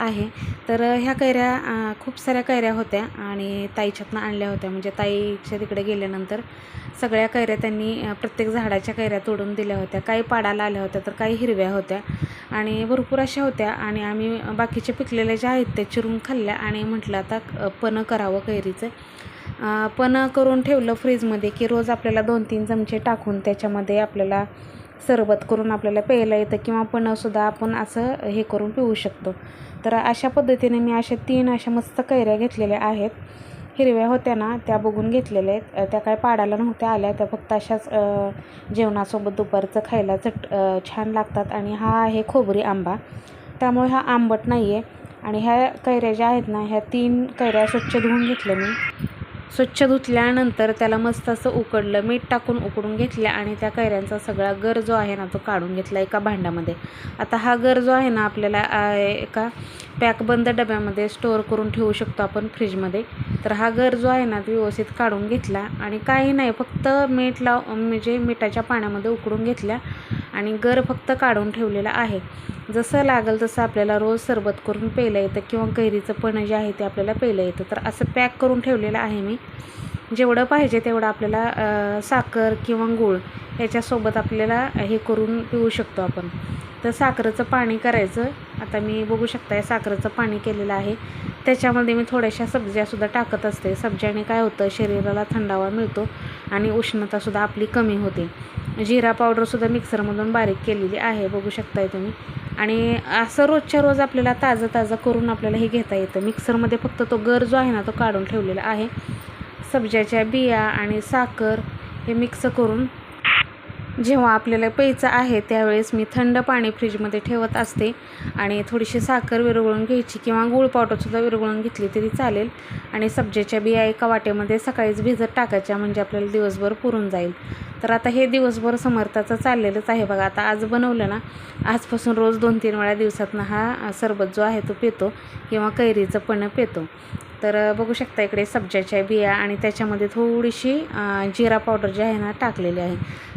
आहे. तर ह्या कैऱ्या खूप साऱ्या कैऱ्या होत्या आणि ताईच्यातनं आणल्या होत्या. म्हणजे ताईच्या तिकडे गेल्यानंतर सगळ्या कैऱ्या त्यांनी प्रत्येक झाडाच्या कैऱ्या तोडून दिल्या होत्या. काही पाडाला आल्या होत्या तर काही हिरव्या होत्या आणि भरपूर अशा होत्या आणि आम्ही बाकीचे पिकलेल्या ज्या आहेत त्या चिरून खाल्ल्या आणि म्हटलं आता पनं करावं कैरीचं. पनं करून ठेवलं फ्रीजमध्ये की रोज आपल्याला दोन तीन चमचे टाकून त्याच्यामध्ये आपल्याला सरबत करून आपल्याला प्यायला येतं किंवा पणसुद्धा आपण असं हे करून पिऊ शकतो. तर अशा पद्धतीने मी अशा तीन अशा मस्त कैऱ्या घेतलेल्या आहेत. हिरव्या होत्या ना त्या बघून घेतलेल्या आहेत. त्या काय पाडायला नव्हत्या आल्या त्या फक्त अशाच जेवणासोबत दुपारचं खायला चट छान लागतात. आणि हा आहे खोबरी आंबा. त्यामुळे हा आंबट नाही आहे आणि ह्या कैऱ्या ज्या आहेत ना ह्या तीन कैऱ्या स्वच्छ धुवून घेतल्या मी. स्वच्छ धुतल्यानंतर त्याला मस्त असं उकडलं मीठ टाकून उकडून घेतल्या आणि त्या कैऱ्यांचा सगळा गर जो आहे ना तो काढून घेतला एका भांड्यामध्ये. आता हा गर जो आहे ना आपल्याला एका पॅकबंद डब्यामध्ये स्टोअर करून ठेवू शकतो आपण फ्रीजमध्ये. तर हा गर जो आहे ना तो व्यवस्थित काढून घेतला आणि काही नाही फक्त मीठ लाव म्हणजे मिठाच्या पाण्यामध्ये उकडून घेतल्या आणि गर फक्त काढून ठेवलेला आहे. जसं लागेल तसं आपल्याला रोज सरबत करून प्यायला येतं किंवा कैरीचं पण जे आहे ते आपल्याला प्यायला येतं. तर असं पॅक करून ठेवलेलं आहे मी. जेवढं पाहिजे तेवढं आपल्याला साखर किंवा गूळ याच्यासोबत आपल्याला हे करून पिऊ शकतो आपण. तर साखरेचं पाणी करायचं. आता मी बघू शकताय साखरेचं पाणी केलेलं आहे. त्याच्यामध्ये मी थोड्याशा सब्ज्यासुद्धा टाकत असते. सब्ज्याने काय होतं? शरीराला थंडावा मिळतो आणि उष्णतासुद्धा आपली कमी होते. जिरा पावडरसुद्धा मिक्सरमधून बारीक केलेली आहे बघू शकताय तुम्ही. आणि असं रोजच्या रोज आपल्याला ताजं ताजं करून आपल्याला हे घेता येतं. मिक्सरमध्ये फक्त तो गर जो आहे ना तो काढून ठेवलेला आहे. सब्ज्याच्या बिया आणि साखर हे मिक्स करून जेव्हा आपल्याला प्यायचं आहे त्यावेळेस मी थंड पाणी फ्रीजमध्ये ठेवत असते आणि थोडीशी साखर विरघळून घ्यायची किंवा गूळ पावडरसुद्धा विरघळून घेतली तरी चालेल. आणि सब्जेच्या बिया एका वाटेमध्ये सकाळीच भिजत टाकायच्या म्हणजे आपल्याला दिवसभर पुरून जाईल. तर आता हे दिवसभर समर्थाचं चाललेलंच आहे बघा. आता आज बनवलं ना आजपासून रोज दोन तीन वेळा दिवसातनं हा सरबत जो आहे तो पितो किंवा कैरीचं पण पितो. तर बघू शकता इकडे सब्जाच्या बिया आणि त्याच्यामध्ये थोडीशी जिरा पावडर जी आहे ना टाकलेली आहे.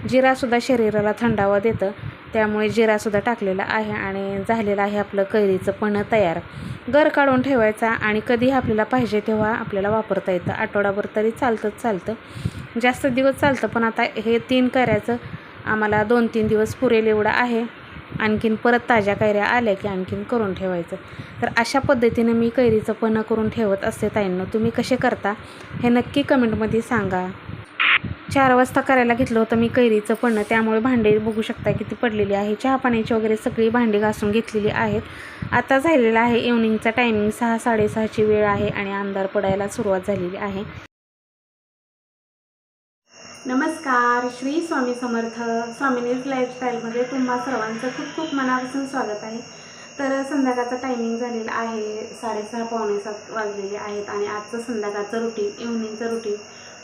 जिरासुद्धा शरीराला थंडावा देतं. त्यामुळे जिरासुद्धा टाकलेला आहे आणि झालेलं आहे आपलं कैरीचं पण तयार. गर काढून ठेवायचा आणि कधीही आपल्याला पाहिजे तेव्हा आपल्याला वापरता येतं. आठवडाभर तरी चालतंच चालतं. जास्त दिवस चालतं पण आता हे तीन करायचं आम्हाला दोन तीन दिवस पुरेल एवढं आहे. आणखीन परत ताज्या कैऱ्या आल्या की आणखीन करून ठेवायचं. तर अशा पद्धतीने मी कैरीचं पन्ह करून ठेवत असते ताईंना. तुम्ही कसे करता हे नक्की कमेंटमध्ये सांगा. चार वाजता करायला घेतलं होतं मी कैरीचं पन्ह त्यामुळे भांडे बघू शकता किती पडलेली आहे. चहा पाण्याची वगैरे सगळी भांडी घासून घेतलेली आहेत. आता झालेला आहे इव्हनिंगचा टायमिंग सहा साडेसहाची वेळ आहे आणि अंधार पडायला सुरुवात झालेली आहे. नमस्कार श्री स्वामी समर्थ स्वामिनीज लाईफस्टाईलमध्ये तुम्हा सर्वांचं खूप खूप मनापासून स्वागत आहे. तर संध्याकाळचा टायमिंग झालेला आहे साडेसहा पावणे सात वाजलेले आहेत आणि आजचं संध्याकाळचं रुटीन इव्हनिंगचं रुटीन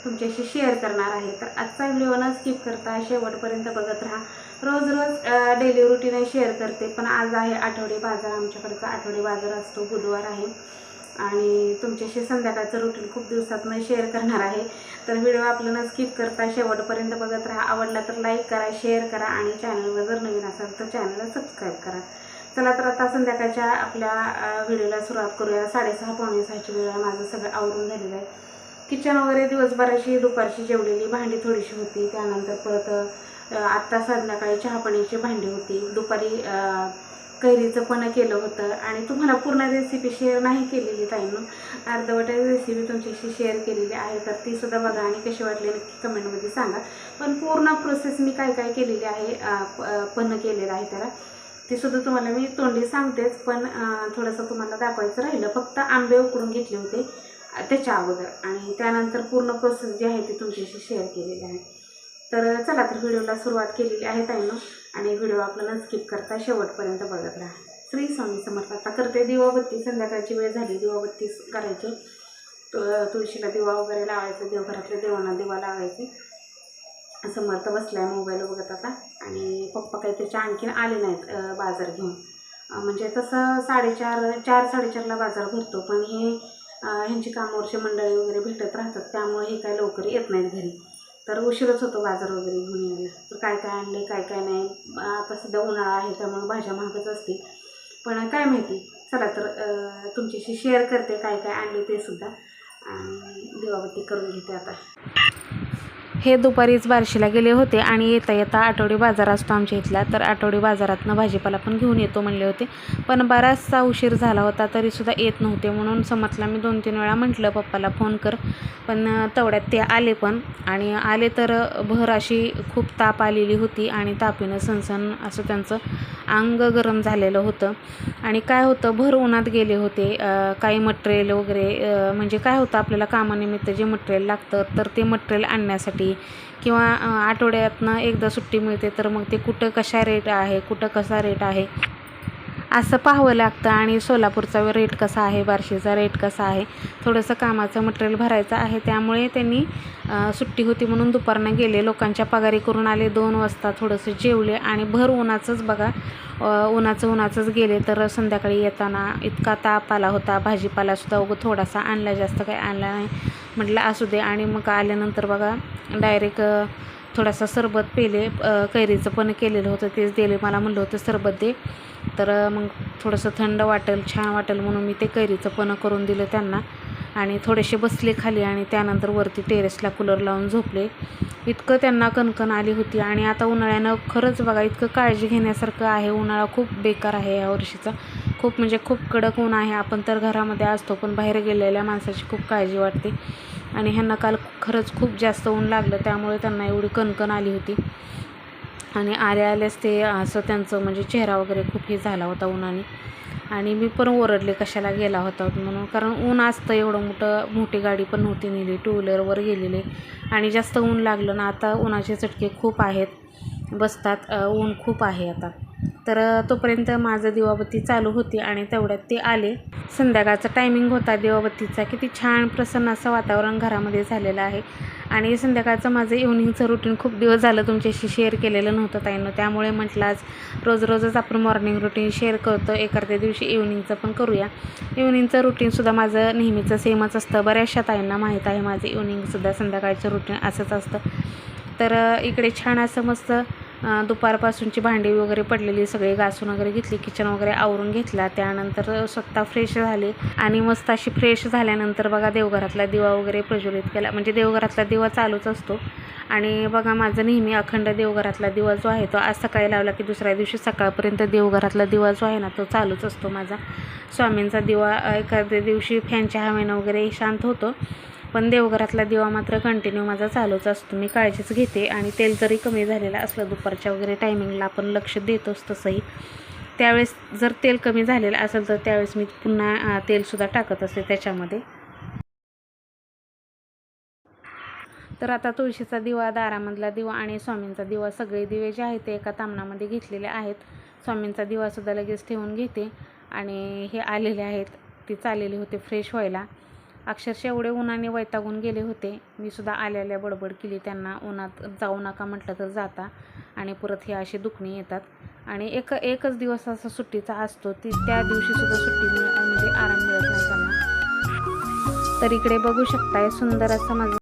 तुमच्याशी शेअर करणार आहे. तर आजचा व्हिडिओ न स्किप करता शेवटपर्यंत बघत राहा. रोज रोज डेली रुटीन शेअर करते पण आज आहे आठवडे बाजार. आमच्याकडचा आठवडे बाजार असतो बुधवार आहे. आणि तुमच्याशी संध्याकाळचं रुटीन खूप दिवसातनं शेअर करणार आहे. तर व्हिडिओ आपलं न स्किप करता शेवटपर्यंत बघत राहा. आवडला तर लाईक करा शेअर करा आणि चॅनलवर जर नवीन असाल तर चॅनलला सबस्क्राईब करा. चला तर आता संध्याकाळच्या आपल्या व्हिडिओला सुरुवात करूया. साडेसहा पावणे सहाची वेळ माझं सगळं आवरून झालेलं आहे. किचन वगैरे दिवसभराची दुपारची जेवलेली भांडी थोडीशी होती. त्यानंतर परत आत्ता संध्याकाळी चहापाण्याची भांडी होती. दुपारी कैरीचं पण केलं होतं आणि तुम्हाला पूर्ण रेसिपी शेअर नाही केलेली ताईनं. अर्धवट रेसिपी तुमच्याशी शेअर केलेली आहे तर ती सुद्धा बघा आणि कशी वाटली नक्की कमेंटमध्ये सांगा. पण पूर्ण प्रोसेस मी काय काय केलेली आहे प- पण केलेलं आहे त्याला. ती सुद्धा तुम्हाला मी तोंडी सांगतेच पण थोडंसं तुम्हाला दाखवायचं राहिलं. फक्त आंबे उकडून घेतले होते त्याच्या अगोदर. आणि त्यानंतर पूर्ण प्रोसेस जी आहे ती तुमच्याशी शेअर केलेली आहे. तर चला तर व्हिडिओला सुरुवात केलेली आहे ताईनं. आणि व्हिडिओ आपल्याला स्किप करता शेवटपर्यंत बघत राहा. श्री स्वामी समर्थ. आता करते दिवाबत्ती. संध्याकाळची वेळ झाली. दिवाबत्ती करायची. तुळशीला दिवा वगैरे लावायचा. देवघरातल्या देवांना दिवा लावायचे. समर्थ बसलाय मोबाईल बघत आता. आणि पप्पा काही त्याच्या आणखीन आले नाहीत बाजार घेऊन. म्हणजे तसं साडेचार चार साडेचारला बाजार भरतो. पण हे ह्यांची कामावरचे मंडळी वगैरे भेटत राहतात. त्यामुळे हे काय लवकर येत नाहीत घरी. तर उशीरच होतो बाजार वगैरे घेऊन यायला. तर काय काय आणले काय काय नाही. आता सध्या उन्हाळा आहे त्यामुळे भाज्या महागच असतील. पण काय माहिती चला तर तुमच्याशी शेअर करते काय काय आणले ते सुद्धा. आणि दिवाबत्ती करून घेते आता. हे दुपारीच बार्शीला गेले होते आणि येता येता आठवडी बाजार असतो आमच्या इथला. तर आठवडी बाजारातनं भाजीपाला पण घेऊन येतो म्हणले होते. पण बराचसा उशीर झाला होता तरीसुद्धा येत नव्हते म्हणून समजला मी दोन तीन वेळा म्हटलं पप्पाला फोन कर. पण तेवढ्यात ते आले पण. आणि आले तर भर अशी खूप ताप आलेली होती आणि तापीनं सणसण असं त्यांचं अंग गरम झालेलं होतं. आणि काय होतं भर उन्हात गेले होते. काही मटेरियल वगैरे म्हणजे काय होतं आपल्याला कामानिमित्त जे मटेरियल लागतं तर ते मटेरियल आणण्यासाठी किंवा आठवड्यातनं एकदा सुट्टी मिळते तर मग ते कुठं कशा रेट आहे कुठं कसा रेट आहे? असं पाहावं लागतं. आणि सोलापूरचा रेट कसा आहे बार्शीचा रेट कसा आहे? थोडंसं कामाचं मटेरियल भरायचं आहे. त्यामुळे त्यांनी सुट्टी होती म्हणून दुपारनं गेले. लोकांच्या पगारी करून आले. दोन वाजता थोडंसं जेवले. आणि भर उन्हाचंच बघा उन्हाचं उन्हाचंच गेले तर संध्याकाळी येताना इतका ताप आला होता भाजीपालासुद्धा उगं थोडासा आणला जास्त काही आणला नाही. म्हटलं असू दे. आणि मग आल्यानंतर बघा डायरेक्ट थोडासा सरबत पेले कैरीचं पण केलेलं होतं तेच दिले. मला म्हणलं होतं सरबत दे. तर मग थोडंसं थंड वाटेल छान वाटेल म्हणून मी ते कैरीचं पण करून दिलं त्यांना. आणि थोडेसे बसले खाली आणि त्यानंतर वरती टेरेसला कूलर लावून झोपले. इतकं त्यांना कणकण आली होती आणि आता उन्हाळ्यानं खरंच बघा इतकं काळजी घेण्यासारखं आहे. उन्हाळा खूप बेकार आहे या वर्षीचा. खूप म्हणजे खूप कडक ऊन आहे. आपण तर घरामध्ये असतो पण बाहेर गेलेल्या माणसाची खूप काळजी वाटते. आणि ह्यांना काल खरंच खूप जास्त ऊन लागलं त्यामुळे त्यांना एवढी कणकण आली होती. आणि आल्या आल्याच ते असं त्यांचं म्हणजे चेहरा वगैरे खूप हे झाला होता उन्हाने. आणि मी पण ओरडले कशाला गेला होता म्हणून. कारण ऊन असतं एवढं मोठं मोठी गाडी पण नव्हती नेली टू व्हीलरवर गेलेले. आणि जास्त ऊन लागलं ना आता उन्हाचे चटके खूप आहेत बसतात ऊन खूप आहे आता. तर तोपर्यंत माझं दिवाबत्ती चालू होती आणि तेवढ्यात ते आले. संध्याकाळचा टायमिंग होता. दिवाबत्तीचा किती छान प्रसन्न असं वातावरण घरामध्ये झालेलं आहे. आणि संध्याकाळचं माझं इव्हनिंगचं रुटीन खूप दिवस झालं तुमच्याशी शेअर केलेलं नव्हतं ताईनं. त्यामुळे म्हटलं आज रोज रोजच आपण मॉर्निंग रुटीन शेअर करतो. एखाद्या दिवशी इव्हनिंगचं पण करूया. इव्हनिंगचं रुटीनसुद्धा माझं नेहमीचं सेमच असतं. बऱ्याचशा ताईंना माहीत आहे माझं इव्हनिंगसुद्धा संध्याकाळचं रुटीन असंच असतं. तर इकडे छान असं मस्त दुपारपासूनची भांडी वगैरे पडलेली सगळी घासून वगैरे घेतली किचन वगैरे आवरून घेतला. त्यानंतर स्वतः फ्रेश झाले. आणि मस्त अशी फ्रेश झाल्यानंतर बघा देवघरातला दिवा वगैरे प्रज्वलित केला. म्हणजे देवघरातला दिवा चालूच असतो. आणि बघा माझं नेहमी अखंड देवघरातला दिवा जो आहे तो आज सकाळी लावला की दुसऱ्या दिवशी सकाळपर्यंत देवघरातला दिवा जो आहे ना तो चालूच असतो माझा. स्वामींचा दिवा एखाद्या दिवशी फॅनच्या हवेनं वगैरे शांत होतो. पण देवघरातला दिवा मात्र कंटिन्यू माझा चालूच असतो. मी काळजीच घेते आणि तेल जरी कमी झालेलं असलं दुपारच्या वगैरे टायमिंगला आपण लक्ष देतोच तसंही. त्यावेळेस जर तेल कमी झालेलं असेल तर त्यावेळेस मी पुन्हा तेलसुद्धा टाकत असते त्याच्यामध्ये. तर आता तुळशीचा दिवा दारामधला दिवा आणि स्वामींचा दिवा सगळे दिवे जे आहेत ते एका तामणामध्ये घेतलेले आहेत. स्वामींचा दिवासुद्धा लगेच ठेवून घेते आणि हे आलेले आहेत. ती चाललेले होते फ्रेश व्हायला. अक्षरशः एवढे उन्हाने वैतागून गेले होते. मी सुद्धा आल्याल्या बडबड केली. त्यांना उन्हात जाऊ नका म्हटलं तर जाता आणि परत हे असे दुखणे येतात. आणि एक एकच दिवस असा सुट्टीचा असतो. ती त्या दिवशी सुद्धा सुट्टी म्हणजे आराम मिळत नाही त्यांना. तर इकडे बघू शकताय सुंदर असं माझं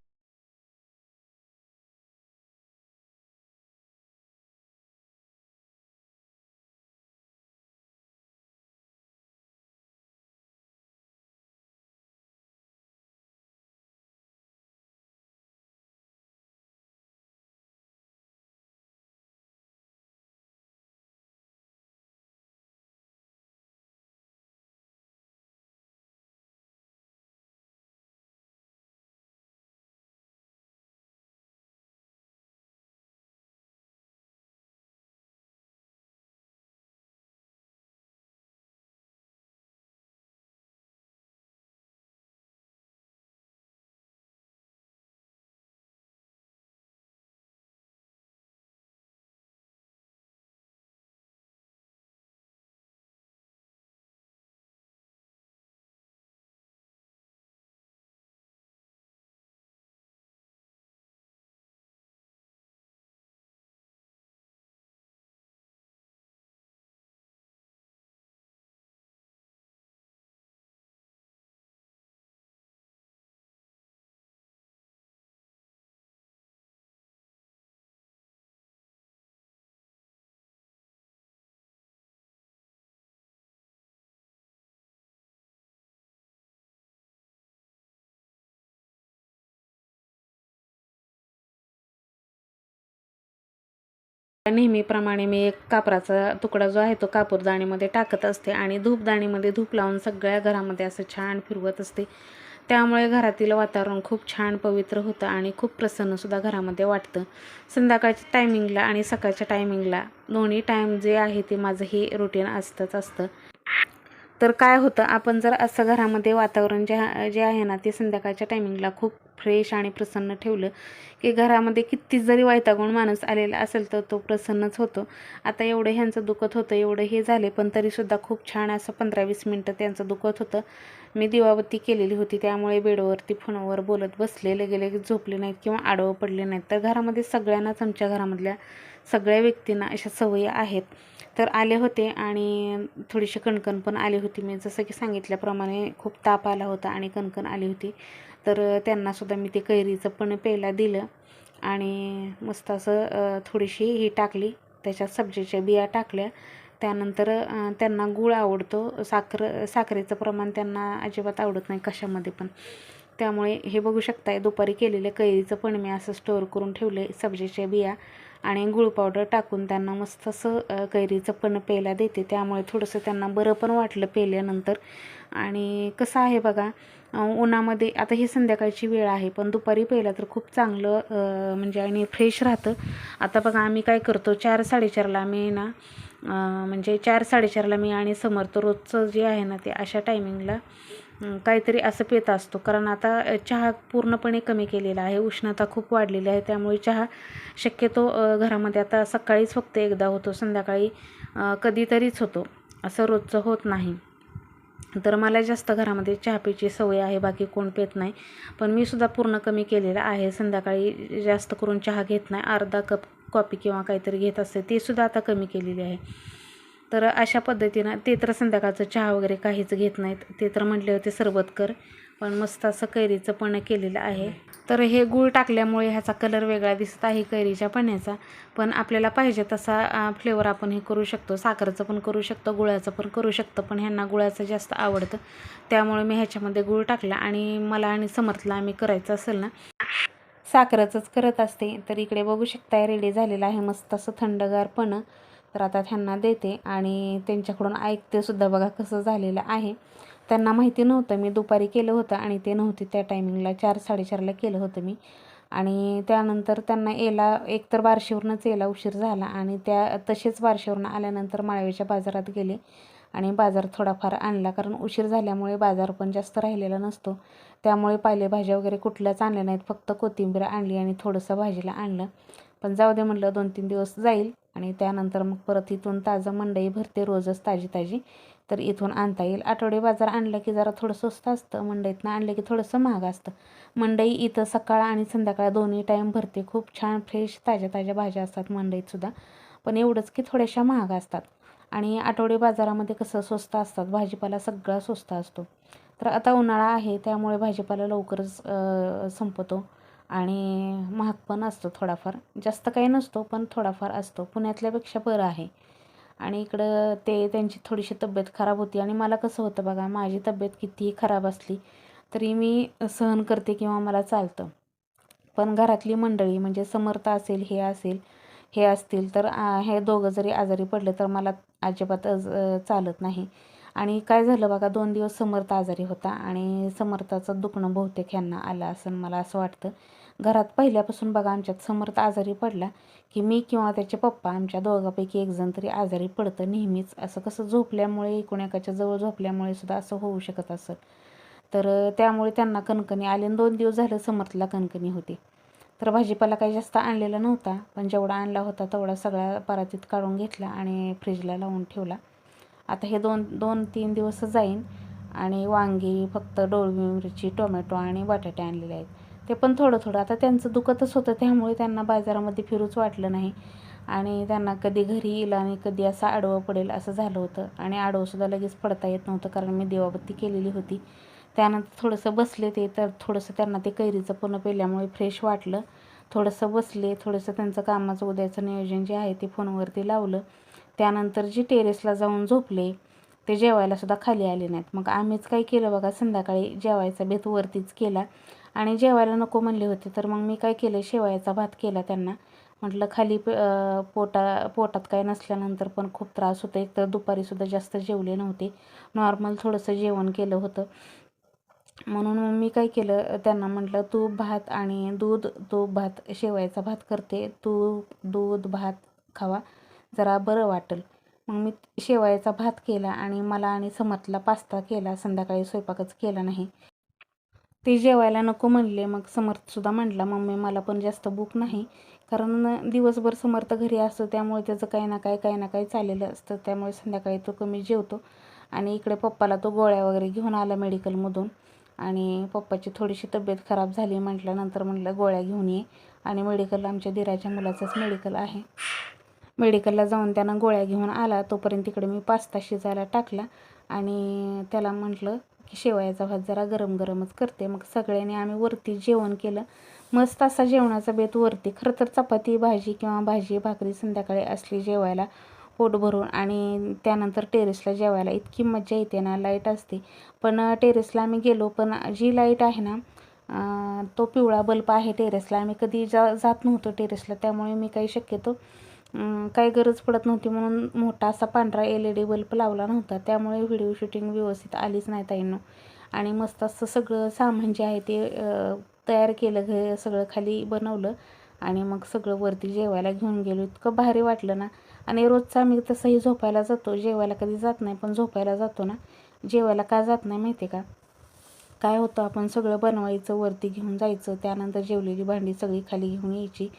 नेहमीप्रमाणे मी एक कापराचा तुकडा जो आहे तो कापूरदाणीमध्ये टाकत असते आणि धूपदाणीमध्ये धूप लावून सगळ्या घरामध्ये असं छान फिरवत असते. त्यामुळे घरातील वातावरण खूप छान पवित्र होतं आणि खूप प्रसन्नसुद्धा घरामध्ये वाटतं. संध्याकाळच्या टायमिंगला आणि सकाळच्या टायमिंगला दोन्ही टाईम जे आहे ते माझं हे रुटीन असतंच असतं. तर काय होतं आपण जर असं घरामध्ये वातावरण जे जे आहे ना ते संध्याकाळच्या टायमिंगला खूप फ्रेश आणि प्रसन्न ठेवलं की घरामध्ये किती जरी वैतागून माणूस आलेला असेल तर तो प्रसन्नच होतो. आता एवढं ह्यांचं दुखत होतं एवढं हे झाले पण तरीसुद्धा खूप छान असं पंधरा वीस मिनटं त्यांचं दुखत होतं. मी दिवाबत्ती केलेली होती त्यामुळे बेडवरती फोनवर बोलत बसले लगे लगेच झोपले नाहीत किंवा आडवं पडले नाहीत. तर घरामध्ये सगळ्यांनाच आमच्या घरामधल्या सगळ्या व्यक्तींना अशा सवयी आहेत. तर आले होते आणि थोडीशी कणकण पण आली होती. मी जसं की सांगितल्याप्रमाणे खूप ताप आला होता आणि कणकण आली होती. तर त्यांनासुद्धा मी ते कैरीचं पण प्यायला दिलं आणि मस्त असं थोडीशी ही टाकली. त्याच्यात सब्जीच्या बिया टाकल्या. त्यानंतर त्यांना गूळ आवडतो. साखर साखरेचं प्रमाण त्यांना अजिबात आवडत नाही कशामध्ये पण. त्यामुळे हे बघू शकताय दुपारी केलेलं कैरीचं पण मी असं स्टोअर करून ठेवले सब्जीच्या बिया. आणि गुळ पावडर टाकून त्यांना मस्त असं कैरीचं पण प्यायला देते. त्यामुळे थोडंसं त्यांना बरं पण वाटलं पेल्यानंतर. आणि कसं आहे बघा उन्हामध्ये आता ही संध्याकाळची वेळ आहे पण दुपारी प्यायला तर खूप चांगलं म्हणजे आणि फ्रेश राहतं. आता बघा आम्ही काय करतो चार साडेचारला आम्ही ना म्हणजे चार साडेचारला मी आणि समर्थ रोजचं जे आहे ना ते अशा टायमिंगला काहीतरी असं पेत असतो. कारण आता चहा पूर्णपणे कमी केलेला आहे. उष्णता खूप वाढलेली आहे. त्यामुळे चहा शक्यतो घरामध्ये आता सकाळीच फक्त एकदा होतो. संध्याकाळी कधीतरीच होतो. असं रोजचं होत नाही. तर मला जास्त घरामध्ये चहा प्यायची सवय आहे. बाकी कोण पेत नाही. पण मी सुद्धा पूर्ण कमी केलेलं आहे. संध्याकाळी जास्त करून चहा घेत नाही. अर्धा कप कॉपी किंवा काहीतरी घेत असते. ते सुद्धा आता कमी केलेली आहे. तर अशा पद्धतीनं ते तर संध्याकाळचं चहा वगैरे काहीच घेत नाहीत. ते तर म्हटले होते सरबत कर. पण मस्त असं कैरीचं पण केलेलं आहे. तर हे गूळ टाकल्यामुळे ह्याचा कलर वेगळा दिसत आहे कैरीच्या पाण्याचा. पण आपल्याला पाहिजे तसा फ्लेवर आपण हे करू शकतो. साखरेचं पण करू शकतो गुळाचं पण करू शकतो पण ह्यांना गुळाचं जास्त आवडतं. त्यामुळे मी ह्याच्यामध्ये गूळ टाकला आणि मला आणि समर्थला आम्ही करायचं असेल ना साखरेचंच करत असते. तर इकडे बघू शकताय रेडी झालेलं आहे मस्त असं थंडगार पण. तर आता त्यांना देते आणि त्यांच्याकडून ऐकते सुद्धा. बघा कसं झालेलं आहे. त्यांना माहिती नव्हतं मी दुपारी केलं होतं आणि ते नव्हते त्या टायमिंगला चार साडेचारला केलं होतं मी. आणि त्यानंतर त्यांना यायला एकतर बारशेवरूनच यायला उशीर झाला आणि त्या तसेच बारशेवरून आल्यानंतर माळव्याच्या बाजारात गेले. आणि बाजार थोडाफार आणला कारण उशीर झाल्यामुळे बाजार पण जास्त राहिलेला नसतो. त्यामुळे पालेभाज्या वगैरे कुठल्याच आणल्या नाहीत. फक्त कोथिंबीर आणली आणि थोडंसं भाजीला आणलं. पण जाऊ दे म्हटलं दोन तीन दिवस जाईल. आणि त्यानंतर मग परत इथून ताजं मंडई भरते रोजच ताजी ताजी. तर इथून आणता येईल. आठवडे बाजार आणलं की जरा थोडं स्वस्त असतं. मंडईतनं आणलं की थोडंसं महाग असतं. मंडई इथं सकाळ आणि संध्याकाळ दोन्ही टाईम भरते. खूप छान फ्रेश ताज्या ताज्या भाज्या असतात मंडईतसुद्धा पण एवढंच की थोड्याशा महाग असतात. आणि आठवडे बाजारामध्ये कसं स्वस्त असतात. भाजीपाला सगळा स्वस्त असतो. तर आता उन्हाळा आहे त्यामुळे भाजीपाला लवकरच संपतो. आणि महाग पण असतो थोडाफार. जास्त काही नसतो पण थोडाफार असतो. पुण्यातल्यापेक्षा बरं आहे. आणि इकडं ते त्यांची थोडीशी तब्येत खराब होती आणि मला कसं होतं बघा माझी तब्येत कितीही खराब असली तरी मी सहन करते किंवा मला चालतं. पण घरातली मंडळी म्हणजे समर्थ असेल हे असेल हे असतील तर हे दोघं जरी आजारी पडले तर मला अजिबात चालत नाही. आणि काय झालं बघा दोन दिवस समर्थ आजारी होता आणि समर्थाचं दुखणं बहुतेक ह्यांना आलं असं मला असं वाटतं. घरात पहिल्यापासून बघा आमच्यात समर्थ आजारी पडला की मी किंवा त्याचे पप्पा आमच्या दोघापैकी एक जण तरी आजारी पडतं नेहमीच. असं कसं झोपल्यामुळे एकूण एकाच्या जवळ झोपल्यामुळे सुद्धा असं होऊ शकत असं. तर त्यामुळे त्यांना कणकणी आले आणि दोन दिवस झालं समर्थला कणकणी होती. तर भाजीपाला काही जास्त आणलेला नव्हता पण जेवढा आणला होता तेवढा सगळा परातीत काढून घेतला आणि फ्रीजला लावून ठेवला. आता हे दोन दोन तीन दिवस जाईन. आणि वांगी फक्त डोळवी मिरची टोमॅटो आणि बटाटे आणलेले आहेत. ते पण थोडं थोडं. आता त्यांचं दुखतच होतं त्यामुळे त्यांना बाजारामध्ये फिरूच वाटलं नाही. आणि त्यांना कधी घरी येईल आणि कधी असं आडवं पडेल असं झालं होतं. आणि आडवंसुद्धा लगेच पडता येत नव्हतं कारण मी देवाबत्ती केलेली होती. त्यानंतर थोडंसं बसले ते तर थोडंसं त्यांना ते कैरीचं पूर्ण पेल्यामुळे फ्रेश वाटलं. थोडंसं बसले थोडंसं त्यांचं कामाचं उद्याचं नियोजन जे आहे ते फोनवरती लावलं. त्यानंतर जी टेरेसला जाऊन झोपले ते जेवायला सुद्धा खाली आले नाहीत. मग आम्हीच काय केलं बघा संध्याकाळी जेवायचा बेत वरतीच केला. आणि जेवायला नको म्हणले होते तर मग मी काय केलं शेवयाचा भात केला त्यांना. म्हटलं खाली प पोटा पोटात काय नसल्यानंतर पण खूप त्रास होतो. एक तर दुपारीसुद्धा जास्त जेवले नव्हते. नॉर्मल थोडंसं जेवण केलं होतं. म्हणून मग मी काय केलं त्यांना म्हटलं तूप भात आणि दूध तूप भात शेवयाचा भात करते. तूप दूध भात खावा. जरा बरं वाटेल. मग मी शेवयाचा भात केला आणि मला आणि समतला पास्ता केला. संध्याकाळी स्वयंपाकच केला नाही. ते जेवायला नको म्हणले. मग समर्थसुद्धा म्हटला मम्मी मला पण जास्त भूक नाही. कारण दिवसभर समर्थ घरी असतो त्यामुळे त्याचं काही ना काही काही ना काही चाललेलं असतं. त्यामुळे संध्याकाळी तो कमी जेवतो. आणि इकडे पप्पाला तो गोळ्या वगैरे घेऊन आला मेडिकलमधून. आणि पप्पाची थोडीशी तब्येत खराब झाली. म्हटल्यानंतर म्हटलं गोळ्या घेऊन ये. आणि मेडिकल आमच्या दिराच्या मुलाचंच मेडिकल आहे. मेडिकलला जाऊन त्यांना गोळ्या घेऊन आला. तोपर्यंत तिकडे मी पास्ता शिजायला टाकला. आणि त्याला म्हटलं की शेवयाचा भात जरा गरम गरमच करते. मग सगळ्यांनी आम्ही वरती जेवण केलं. मस्त असा जेवणाचा बेत वरती. खरं तर चपाती भाजी किंवा भाजी भाकरी संध्याकाळी असली जेवायला पोट भरून. आणि त्यानंतर टेरेसला जेवायला इतकी मजा येते ना लाइट असते. पण टेरेसला आम्ही गेलो. पण जी लाइट आहे ना तो पिवळा बल्ब आहे टेरेसला. आम्ही कधी जा जात नव्हतो टेरेसला. त्यामुळे मी काही शक्यतो काही गरज पडत नव्हती म्हणून मोठा असा पांढरा एल ई डी बल्ब लावला नव्हता. त्यामुळे व्हिडिओ शूटिंग व्यवस्थित आलीच नाही ताईंनो. आणि मस्त असं सगळं सामान जे आहे ते तयार केलं घ सगळं खाली बनवलं. आणि मग सगळं वरती जेवायला घेऊन गेलो. इतकं भारी वाटलं ना. आणि रोजचा आम्ही तसंही झोपायला जातो. जेवायला कधी जात नाही पण झोपायला जातो ना. जेवायला का जात नाही माहिती आहे का? काय होतं आपण सगळं बनवायचं वरती घेऊन जायचं. त्यानंतर जेवलेली भांडी सगळी खाली घेऊन यायची.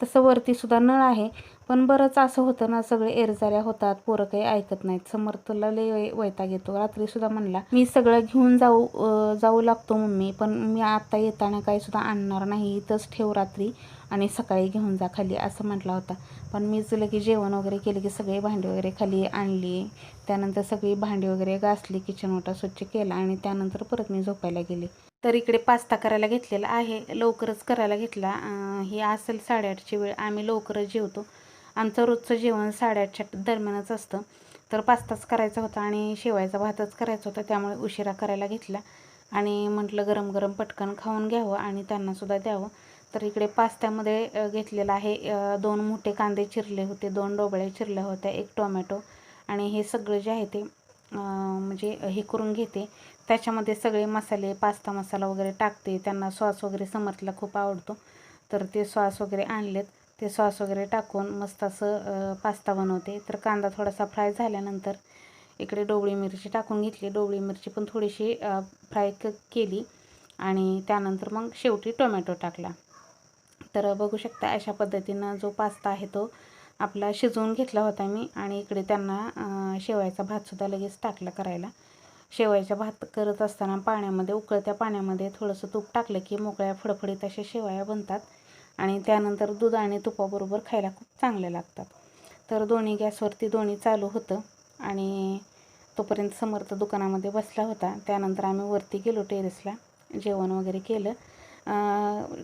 तसं वरतीसुद्धा नळ आहे. पण बरंच असं होतं ना सगळे एरझाऱ्या होतात पोरं काही ऐकत नाहीत. समर्थला लय वैताग येतो. रात्रीसुद्धा म्हणला मी सगळं घेऊन जाऊ जाऊ लागतो मम्मी पण मी आत्ता येताना काही सुद्धा आणणार नाही. इथंच ठेव रात्री आणि सकाळी घेऊन जा खाली असं म्हटला होता. पण मीच लगे जेवण वगैरे केलं की सगळे भांडी वगैरे खाली आणली. त्यानंतर सगळी भांडी वगैरे घासली किचन ओटा स्वच्छ केला आणि त्यानंतर परत मी झोपायला गेले. तर इकडे पास्ता करायला घेतलेला आहे. लवकरच करायला घेतला. ही असेल साडेआठची वेळ. आम्ही लवकरच जेवतो. आमचं रोजचं जेवण साडेआठच्या दरम्यानच असतं. तर पास्ताच करायचा होता आणि शेवायचा भातच करायचा होता. त्यामुळे उशिरा करायला घेतला. आणि म्हटलं गरम गरम पटकन खाऊन घ्यावं आणि त्यांनासुद्धा द्यावं. तर इकडे पास्त्यामध्ये घेतलेलं आहे दोन मोठे कांदे चिरले होते. दोन डोबळ्या चिरल्या होत्या. एक टोमॅटो. आणि हे सगळं जे आहे ते म्हणजे हे करून घेते. त्याच्यामध्ये सगळे मसाले पास्ता मसाला वगैरे टाकते. त्यांना सॉस वगैरे समर्थला खूप आवडतो. तर ते सॉस वगैरे आणलेत. ते सॉस वगैरे टाकून मस्त असं पास्ता बनवते. तर कांदा थोडासा फ्राय झाल्यानंतर इकडे डोबळी मिरची टाकून घेतली. डोबळी मिरची पण थोडीशी फ्राय क केली. आणि त्यानंतर मग शेवटी टोमॅटो टाकला. तर बघू शकता अशा पद्धतीनं जो पास्ता आहे तो आपला शिजवून घेतला होता मी. आणि इकडे त्यांना शेवयाचा भातसुद्धा लगेच टाकला करायला. शेवयाचा भात करत असताना पाण्यामध्ये उकळत्या पाण्यामध्ये थोडंसं तूप टाकलं की मोकळ्या फडफडीत अशा शेवया बनतात. आणि त्यानंतर दूध आणि तुपाबरोबर खायला खूप चांगले लागतात. तर दोन्ही गॅसवरती दोन्ही चालू होतं. आणि तोपर्यंत समर्थ दुकानामध्ये बसला होता. त्यानंतर आम्ही वरती गेलो टेरेसला जेवण वगैरे केलं.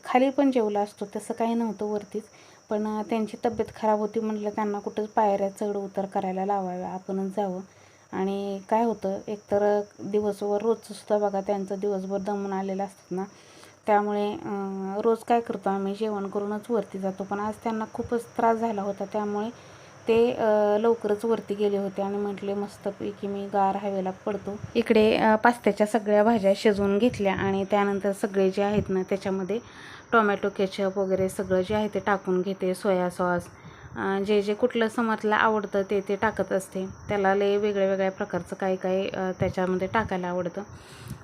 खाली पण जेवला असतो तसं काही नव्हतं वरतीच. पण त्यांची तब्येत खराब होती म्हटलं त्यांना कुठंच पायऱ्या चढ उतर करायला लावाव्या आपणच जावं. आणि काय होतं एकतर दिवसभर रोजचंसुद्धा बघा त्यांचं दिवसभर दमून आलेलं असतात ना. त्यामुळे रोज काय करतो आम्ही जेवण करूनच वरती जातो. पण आज त्यांना खूपच त्रास झाला होता त्यामुळे ते लवकरच वरती गेले होते आणि म्हटले मस्तपैकी मी गार हवेला पडतो. इकडे पास्त्याच्या सगळ्या भाज्या शिजवून घेतल्या आणि त्यानंतर सगळे जे आहेत ना त्याच्यामध्ये टोमॅटो केचप वगैरे सगळं जे आहे ते टाकून घेते सोया सॉस. जे जे कुठलं समर्थला आवडतं ते ते टाकत असते. त्याला लय वेगळ्या वेगळ्या प्रकारचं काही काही त्याच्यामध्ये टाकायला आवडतं.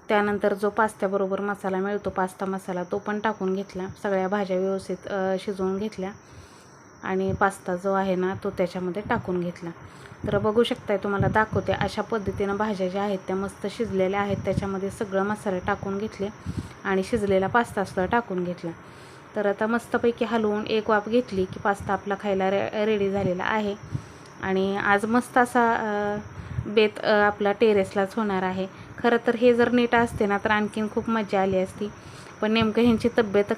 त्यानंतर जो पास्त्याबरोबर मसाला मिळतो पास्ता मसाला तो पण टाकून घेतला. सगळ्या भाज्या व्यवस्थित शिजवून घेतल्या. आणि पास्ता जो आहे ना तो त्याच्यामध्ये टाकून घेतला. तर बघू शकताय तुम्हाला दाखवते अशा पद्धतीनं भाज्या ज्या आहेत त्या मस्त शिजलेल्या आहेत. त्याच्यामध्ये सगळं मसाले टाकून घेतले आणि शिजलेला पास्तासुद्धा टाकून घेतला. तर आता मस्तपैकी हलवून एक वाफ घेतली की पास्ता आपला खायला रे रेडी झालेला आहे. आणि आज मस्त असा बेत आपला टेरेसलाच होणार आहे. खरं तर हे जर नीट असते ना तर आणखीन खूप मजा आली असती. पण नेमकं ह्यांची तब्येत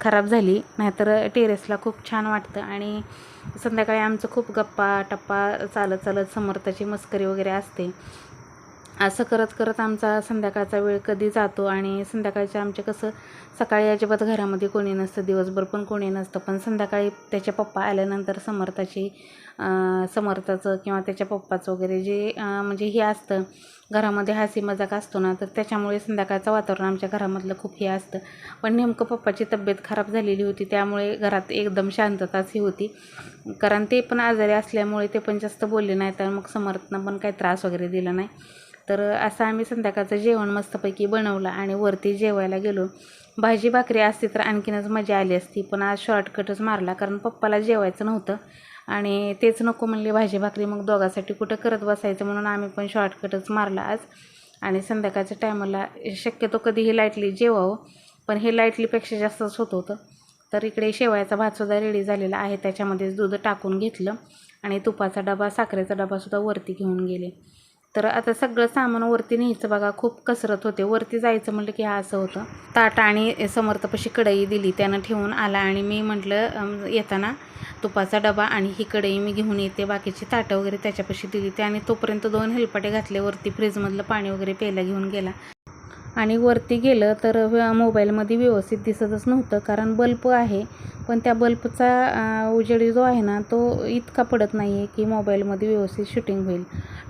खराब झाली नाहीतर टेरेसला खूप छान वाटतं. आणि संध्याकाळी आमचं खूप गप्पा टप्पा चालत चालत समर्थाची मस्करी वगैरे असते. असं करत करत आमचा संध्याकाळचा वेळ कधी जातो आणि संध्याकाळच्या आमचे कसं सकाळी अजिबात घरामध्ये कोणी नसतं दिवसभर पण कोणी नसतं. पण संध्याकाळी त्याचे पप्पा आल्यानंतर समर्थाची समर्थाचं किंवा त्याच्या पप्पाचं वगैरे जे म्हणजे हे असतं. घरामध्ये हसी मजाक असतो ना तर त्याच्यामुळे संध्याकाळचं वातावरण आमच्या घरामधलं खूप हे असतं. पण नेमकं पप्पाची तब्येत खराब झालेली होती त्यामुळे घरात एकदम शांतताच ही होती. कारण ते पण आजारी असल्यामुळे ते पण जास्त बोलले नाही तर मग समर्थनं पण काही त्रास वगैरे दिला नाही. तर असं आम्ही संध्याकाळचं जेवण मस्तपैकी बनवलं आणि वरती जेवायला गेलो. भाजी भाकरी असती तर आणखीनच मजा आली असती पण आज शॉर्टकटच मारला कारण पप्पाला जेवायचं नव्हतं. आणि तेच नको म्हणले भाजी भाकरी मग दोघांसाठी कुठं करत बसायचं म्हणून आम्ही पण शॉर्टकटच मारला आज. आणि संध्याकाळच्या टायमाला शक्यतो कधीही लाईटली जेवावं पण हे लाईटलीपेक्षा जास्तच होत होतं. तर इकडे शेवयाचा भातसुद्धा रेडी झालेला आहे त्याच्यामध्येच दूध टाकून घेतलं आणि तुपाचा डबा साखरेचा डबासुद्धा वरती घेऊन गेले. तर आता सगळं सामान वरती न्यायचं बघा खूप कसरत होते. वरती जायचं म्हटलं की हा असं होतं. ताट आणि समर्थपशी कढई दिली त्यानं ठेवून आला आणि मी म्हटलं येताना तुपाचा डबा आणि ही कढई मी घेऊन येते बाकीची ताटं वगैरे त्याच्यापाशी दिली ते आणि तोपर्यंत दोन हेलपाटे घातले वरती फ्रीजमधलं पाणी वगैरे प्यायला घेऊन गेला. आणि वरती गेलं तर मोबाईलमध्ये व्यवस्थित दिसतच नव्हतं कारण बल्ब आहे. पण त्या बल्बचा उजेड जो आहे ना तो इतका पडत नाही आहे की मोबाईलमध्ये व्यवस्थित शूटिंग होईल.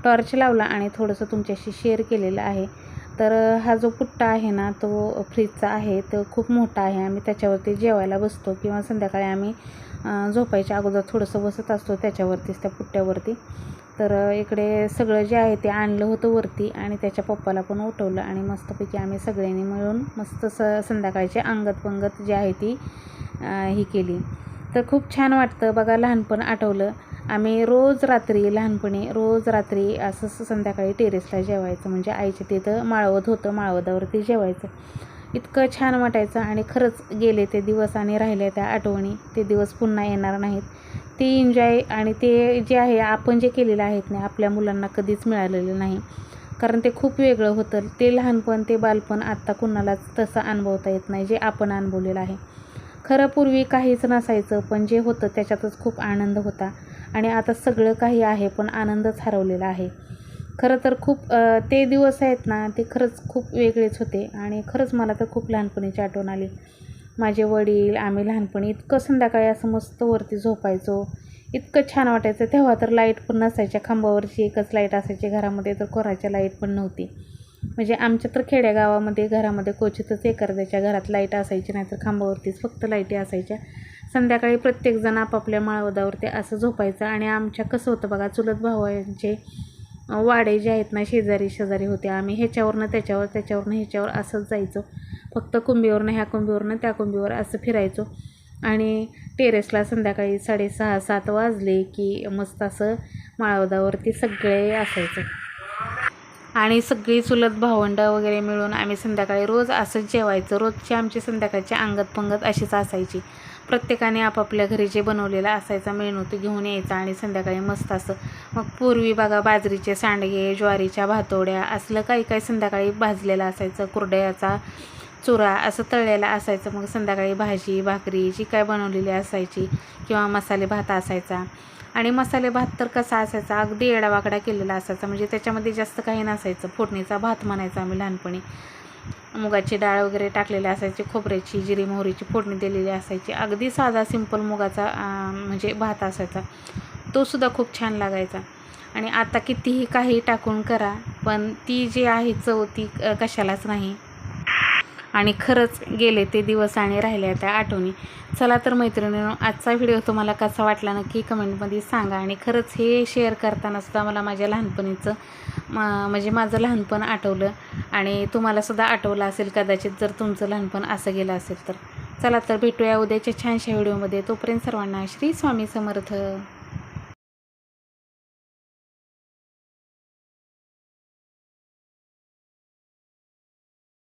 टॉर्च लावला आणि थोडंसं तुमच्याशी शेअर केलेलं आहे. तर हा जो पुट्टा आहे ना तो फ्रीजचा आहे तो खूप मोठा आहे. आम्ही त्याच्यावरती जेवायला बसतो किंवा संध्याकाळी आम्ही झोपायच्या अगोदर थोडंसं बसत असतो त्याच्यावरतीच त्या पुट्ट्यावरती. तर इकडे सगळं जे आहे ते आणलं होतं वरती आणि त्याच्या पप्पाला पण उठवलं आणि मस्तपैकी आम्ही सगळ्यांनी मिळून मस्त स संध्याकाळचे अंगत पंगत जी आहे ती ही केली. तर खूप छान वाटतं बघा लहानपण आठवलं. आम्ही रोज रात्री लहानपणी रोज रात्री असं संध्याकाळी टेरेसला जेवायचं. म्हणजे आईच्या तिथं माळवत होतं माळवदावरती जेवायचं. इतकं छान वाटायचं आणि खरंच गेले ते दिवस आणि राहिले त्या आठवणी. ते दिवस पुन्हा येणार नाहीत. ते एन्जॉय आणि ते जे आहे आपण जे केलेलं आहेत ना आपल्या मुलांना कधीच मिळालेलं नाही. कारण ते खूप वेगळं होतं. ते लहानपण ते बालपण आत्ता कुणालाच तसं अनुभवता येत नाही जे आपण अनुभवलेलं आहे. खरं पूर्वी काहीच नसायचं पण जे होतं त्याच्यातच खूप आनंद होता. आणि आता सगळं काही आहे पण आनंदच हरवलेला आहे. खरं तर खूप ते दिवस आहेत ना ते खरंच खूप वेगळेच होते. आणि खरंच मला तर खूप लहानपणीची आठवण आली. माझे वडील आम्ही लहानपणी इतकं संध्याकाळी असं मस्त वरती झोपायचो. इतकं छान वाटायचं. तेव्हा तर लाइट पण नसायच्या खांबावरची एकच लाइट असायची. घरामध्ये तर कोराच्या लाइट पण नव्हती. म्हणजे आमच्या तर खेड्यागावामध्ये घरामध्ये क्वचितच एखाद्याच्या घरात लाइट असायची नाही तर खांबावरतीच फक्त लाईटी असायच्या. संध्याकाळी प्रत्येकजण आपापल्या माळवदावरती असं झोपायचं आणि आमच्या कसं होतं बघा चुलत भावांचे वाडे जे आहेत ना शेजारी शेजारी होते. आम्ही ह्याच्यावरनं त्याच्यावर त्याच्यावरनं ह्याच्यावर असंच जायचो. फक्त कुंभीवरनं ह्या कुंभीवरनं त्या कुंभीवर असं फिरायचो. आणि टेरेसला संध्याकाळी साडेसहा सात वाजले की मस्त असं माळवदावरती सगळे असायचं. आणि सगळी चुलत भावंडं वगैरे मिळून आम्ही संध्याकाळी रोज असंच जेवायचं. रोजची आमची संध्याकाळची अंगत पंगत अशीच असायची. प्रत्येकाने आपापल्या घरी जे बनवलेलं असायचा मेनू ते घेऊन यायचा आणि संध्याकाळी मस्त असं. मग पूर्वी बघा बाजरीचे सांडगे ज्वारीच्या भातोड्या असलं काही काही संध्याकाळी भाजलेलं असायचं. कुरडयाचा चुरा असं तळलेला असायचं. मग संध्याकाळी भाजी भाकरी जी काय बनवलेली असायची किंवा मसाले भात असायचा. आणि मसाले भात तर कसा असायचा? अगदी एडावाकडा केलेला असायचा. म्हणजे त्याच्यामध्ये जास्त काही नसायचं. फोडणीचा भात म्हणायचा आम्ही लहानपणी. मुगाची डाळ वगैरे टाकलेली असायची खोबऱ्याची जिरी मोहरीची फोडणी दिलेली असायची. अगदी साधा सिंपल मुगाचा म्हणजे भात असायचा. तो सुद्धा खूप छान लागायचा. आणि आता कितीही काही टाकून करा पण ती जी आहे चव ती कशालाच नाही. आणि खरंच गेले ते दिवस आणि राहिल्या त्या आठवणी. चला तर मैत्रिणींनो आजचा व्हिडिओ तुम्हाला कसा वाटला नक्की कमेंटमध्ये सांगा. आणि खरंच हे शेअर करतानासुद्धा मला माझ्या लहानपणीचं मा- म्हणजे माझं लहानपण आठवलं. आणि तुम्हालासुद्धा आठवलं असेल कदाचित जर तुमचं लहानपण असं गेलं असेल तर. चला तर भेटूया उद्याच्या छानशा व्हिडिओमध्ये. तोपर्यंत सर्वांना श्री स्वामी समर्थ.